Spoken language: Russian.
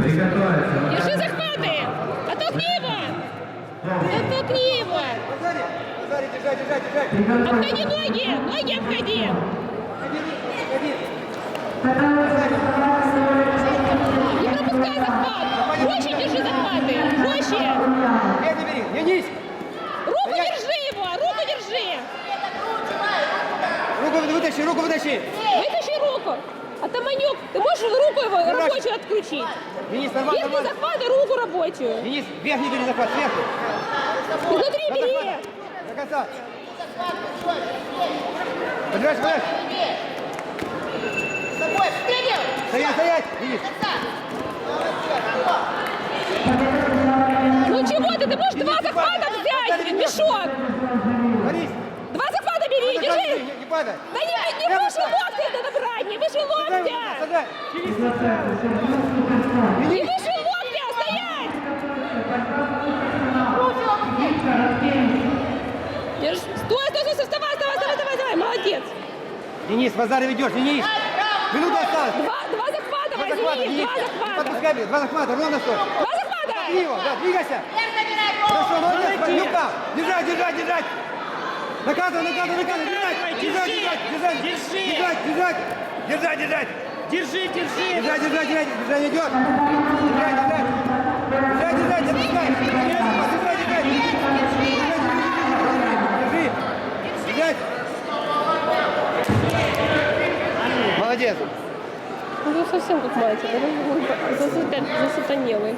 Держи захваты! Оттолкни его! Оттолкни его! Обходи ноги! Ноги обходи! Не пропускай захват! Больше держи захваты! Больше! Руку держи его! Руку держи! Руку вытащи, руку вытащи! Вытащи руку! А Таманюк, ты можешь руку его рабочую отключить? Денис, нормально, Если нормально. захваты, руку рабочую. Денис, вверх не бери захват, сверху. Изнутри До бери! захвата. До конца. Подряд, подряд. Стоять, стоять. Денис. Ну чего ты? Ты можешь два захвата взять! Мешок! Борис. Два захвата бери! Держи! не, не падай. Да не, выше локтя надо брать! Не выше Садай, локтя! садай. Не выше локтя! Стоять! Держи. Стой, стой, стой, стой, вставай, вставай, вставай, вставай, вставай, молодец! Денис, базары ведешь, Денис. Минута осталась. Два, два захвата Два захвата, возьми! Денис. Два захвата! Подпускай, блин, два захвата, ровно стой. Два захвата! Возьми его, да, двигайся. Хорошо, молодец, Люка. Держать, держать, держать. Накатывай, накатывай, накатывай. Держать, держать. Держи. Держать, держать. Держать, держать. Держи, держи! Держать, держать, держать. Держать идет. Держать, держать. Держать, держать. Держать, держать. Держи. Держать. Молодец. Ну совсем как мать, засатанелый.